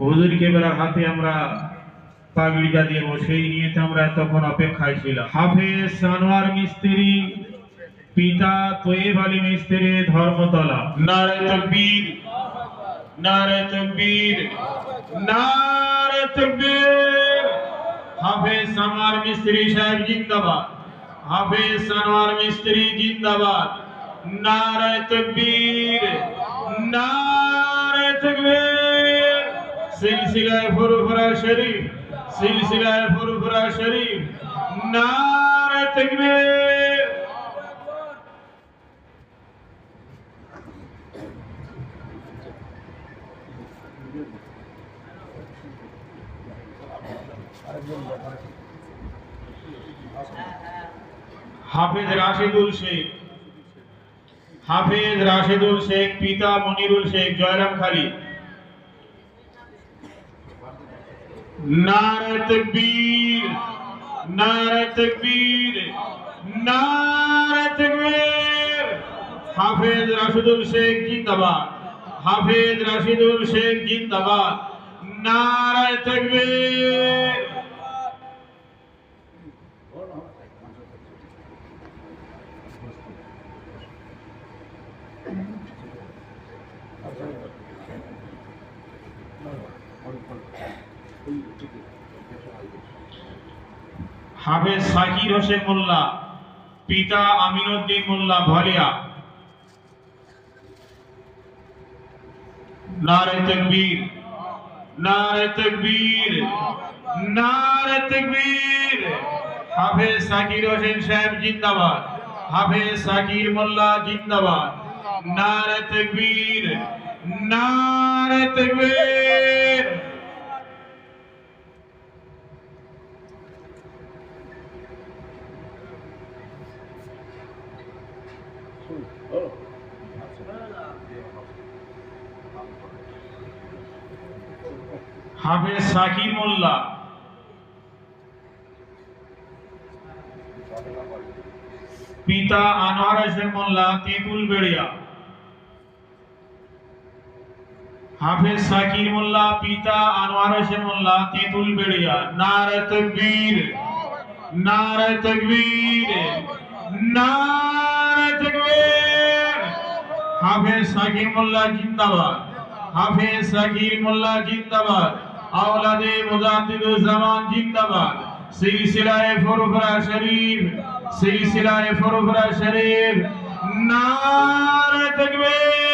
হুজুর কেবলার হাতে আমরা পাগড়িটা দেব সেই নিয়েতে আমরা তখন অপেক্ষায় ছিলাম। হাফেজ সানোয়ার মিস্ত্রি, পিতা তোয়েব আলী মিস্ত্রি, ধর্মতলা। নারে তকবীর নারে তকবীর নারে তকবীর। হাফেজ সানোয়ার মিস্ত্রি সাহেব, জিন্দাবাদ। হাফেজ সানোয়ার মিস্ত্রি, জিন্দাবাদ। নারে তকবীর নারে তকবীর। সিলসিলায় ফুরফুরা শরীফ, সিলসিলায় ফুরফুরা শরীফ। নারে হাফেজ রাশিদুল শেখ, হাফেজ রাশিদুল শেখ, পিতা মনিরুল শেখ, জয়রাম খালি নারে তকবীর নারে তকবীর নারে তকবীর হাফেজ রাশিদুল শেখ জিন্দাবাদ, হাফেজ রাশিদুল শেখ জিন্দাবাদ। নারে তকবীর হাফেজ সাকির হোসেন মোল্লা, পিতা আমিনুদ্দিন মোল্লা ভলিয়া। নারে তকবীর নারে তকবীর নারে তকবীর। হাফেজ সাকির হোসেন সাহেব জিন্দাবাদ, হাফেজ সাকির মোল্লা জিন্দাবাদ। নারে তকবীর নারে তকবীর। হাফেজ সাকির মোল্লা পিতা আনোয়ার হোসেন মোল্লা তেঁতুল বেড়িয়া হাফেজ সাকির মোল্লা পিতা আনোয়ার হোসেন মোল্লা তেঁতুল বেড়িয়া নারে তকবীর নারে তকবীর নারে তকবীর। হাফেজ সাকির মোল্লা জিন্দাবাদ। হাফেজ সাকির মোল্লা জিন্দাবাদ। আওলাদে মুজাদ্দিদুজ জামান জিন্দাবাদ সিলসিলায়ে ফুরফুরা শরীফ সিলসিলায়ে ফুরফুরা শরীফ নারে তাকবীর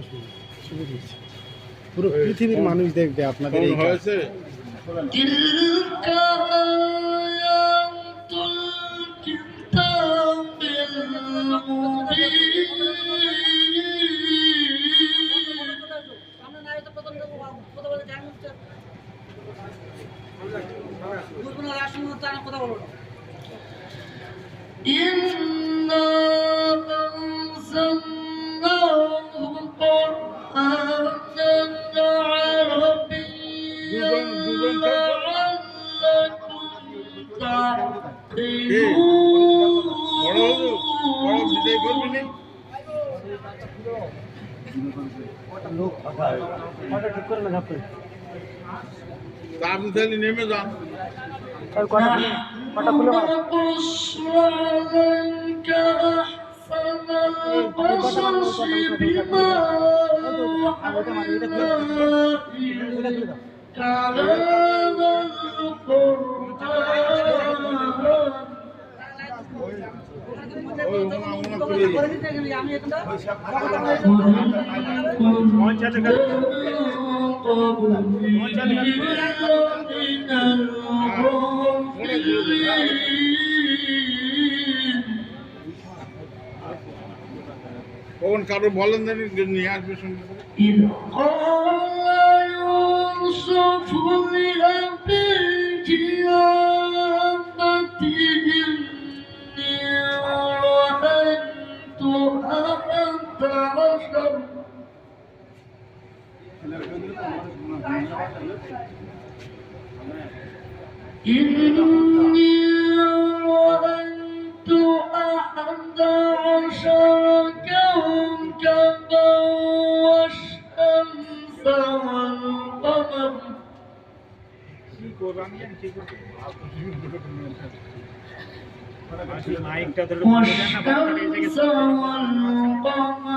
দশ মিনিট শুরু দিয়েছি পুরো পৃথিবীর মানুষ দেখবে আপনাদের এই হয়েছে কথা বলব আপনি তাহলে নেমে যান কালা কখন কারও বলেন নিয়ে আসবে সঙ্গে করে। إني أحد عشر والشمس والقمر والشمس والقمر